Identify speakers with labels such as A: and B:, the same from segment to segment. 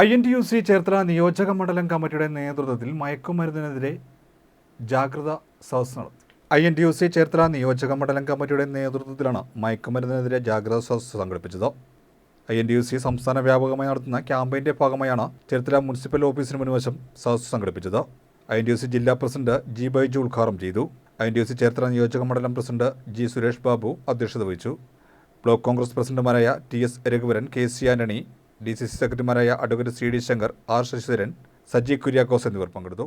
A: I N T U C Cherthala നിയോജക മണ്ഡലം കമ്മിറ്റിയുടെ നേതൃത്വത്തിൽ മയക്കുമരുന്നിനെതിരെ ജാഗ്രത സദസ് നടത്തി. I N T U C Cherthala നിയോജക മണ്ഡലം കമ്മിറ്റിയുടെ നേതൃത്വത്തിലാണ് മയക്കുമരുന്നിനെതിരെ ജാഗ്രത സദസ് സംഘടിപ്പിച്ചത്. I N T U C സംസ്ഥാന വ്യാപകമായി നടത്തുന്ന ക്യാമ്പയിന്റെ ഭാഗമായാണ് ചേർത്തല മുനിസിപ്പൽ ഓഫീസിന് മുൻവശം സദസ് സംഘടിപ്പിച്ചത്. I N T U C ജില്ലാ പ്രസിഡന്റ് ജി ബൈജു ഉദ്ഘാടനം ചെയ്തു. I N T U C Cherthala നിയോജക മണ്ഡലം പ്രസിഡന്റ് ജി സുരേഷ് ബാബു അധ്യക്ഷത വഹിച്ചു. ബ്ലോക്ക് കോൺഗ്രസ് പ്രസിഡന്റുമാരായ T S Raghuvaran K C Antony D C C സെക്രട്ടറിമാരായ advocate C D Shankar R Sasidharan Saji Kuriakose എന്നിവർ പങ്കെടുത്തു.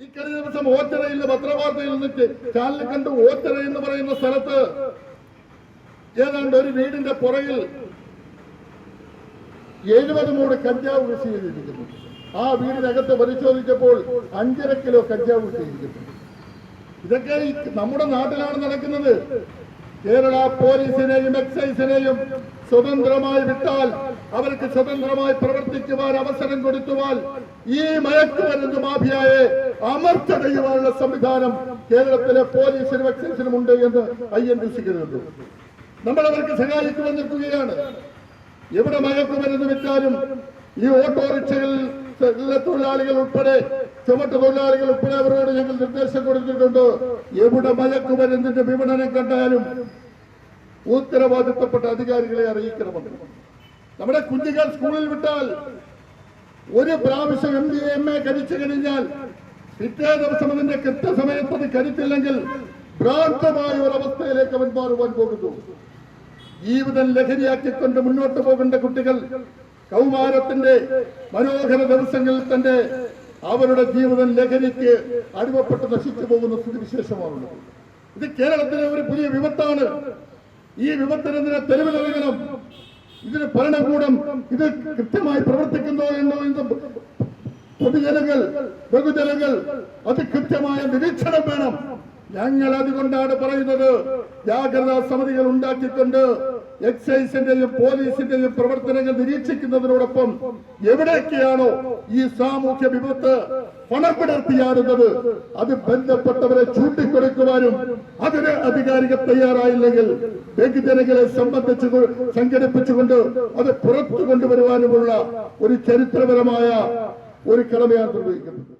B: ഇക്കഴിഞ്ഞ ദിവസം ഓച്ചറയിൽ പത്രവാർത്തയിൽ നിന്നിട്ട് ചാനൽ കണ്ട് ഓച്ചറ എന്ന് പറയുന്ന സ്ഥലത്ത് ഏതാണ്ട് ഒരു വീടിന്റെ പുറകിൽ എഴുപത് മൂട് കഞ്ചാവ് കൃഷി ചെയ്തിരിക്കുന്നു. ആ വീടിനകത്ത് പരിശോധിച്ചപ്പോൾ അഞ്ചര കിലോ കഞ്ചാവ് കൃഷി ചെയ്തിരിക്കുന്നു. ഇതൊക്കെ നമ്മുടെ നാട്ടിലാണ് നടക്കുന്നത്. കേരള പോലീസിനെയും എക്സൈസിനെയും സ്വതന്ത്രമായി വിട്ടാൽ അവർക്ക് സ്വതന്ത്രമായി പ്രവർത്തിക്കുവാൻ അവസരം കൊടുത്തുവാൻ ഈ മയക്കുമരുന്ന് മാഫിയായെ അമർച്ച ചെയ്യുവാനുള്ള സംവിധാനം കേരളത്തിലെ പോലീസിനും എക്സൈസിനും ഉണ്ട് എന്ന് ഐ എൻ കരുതുന്നു. നമ്മൾ അവർക്ക് സഹായിക്കുവാൻ നിൽക്കുകയാണ്. എവിടെ മയക്കുമരുന്ന് വിറ്റാലും ഈ ഓട്ടോറിക്ഷകളിൽ തൊഴിലാളികൾ ഉൾപ്പെടെ ചുമട്ട് തൊഴിലാളികൾ ഉൾപ്പെടെ അവരോട് ഞങ്ങൾ നിർദ്ദേശം കൊടുത്തിട്ടുണ്ട്. എവിടെ മയക്കുമരുന്നിന്റെ വിപണനം കണ്ടാലും ഉത്തരവാദിത്തപ്പെട്ട അധികാരികളെ അറിയിക്കണമെന്ന്. നമ്മുടെ കുഞ്ഞുങ്ങൾ സ്കൂളിൽ വിട്ടാൽ ഒരു പ്രാവശ്യം എം ബി എം എ കരിച്ചു കഴിഞ്ഞാൽ പിറ്റേ ദിവസം അതിന്റെ കൃത്യസമയത്ത് അത് കരിച്ചില്ലെങ്കിൽ ഭ്രാന്തമായ ഒരവസ്ഥയിലേക്ക് അവൻ മാറുവാൻ പോകുന്നു. ജീവിതം ലഹരിയാക്കിക്കൊണ്ട് മുന്നോട്ട് പോകേണ്ട കുട്ടികൾ കൗമാരത്തിന്റെ മനോഹര ദിവസങ്ങളിൽ തന്നെ അവരുടെ ജീവിതം ലഹരിക്ക് അടിമപ്പെട്ട് നശിച്ചു പോകുന്ന സ്ഥിതിവിശേഷമാണുള്ളത് ഇത് കേരളത്തിലെ ഒരു പുതിയ വിപത്താണ്. ഈ വിപത്തിനെതിരെ തെരുവിലിറങ്ങണം. ഇതിന് ഭരണകൂടം ഇത് കൃത്യമായി പ്രവർത്തിക്കുന്നോ എന്നോ എന്ന് പൊതുജനങ്ങൾ ബഹുജനങ്ങൾ അത് കൃത്യമായ നിരീക്ഷണം വേണം. ഞങ്ങൾ അതുകൊണ്ടാണ് പറയുന്നത് ജാഗ്രതാ സമിതികൾ ഉണ്ടാക്കിക്കൊണ്ട് എക്സൈസിന്റെയും പോലീസിന്റെയും പ്രവർത്തനങ്ങൾ നിരീക്ഷിക്കുന്നതിനോടൊപ്പം എവിടെയൊക്കെയാണോ ഈ സാമൂഹ്യ വിപത്ത് പണം പിടർത്തിയാടുന്നത് അത് ബന്ധപ്പെട്ടവരെ ചൂണ്ടിക്കൊടുക്കുവാനും അതിന് അധികാരികൾ തയ്യാറായില്ലെങ്കിൽ ബഹുജനങ്ങളെ സംബന്ധിച്ചു സംഘടിപ്പിച്ചുകൊണ്ട് അത് പുറത്തു കൊണ്ടുവരുവാനുമുള്ള ഒരു ചരിത്രപരമായ ഒരു കടമയാണ് നിർവഹിക്കുന്നത്.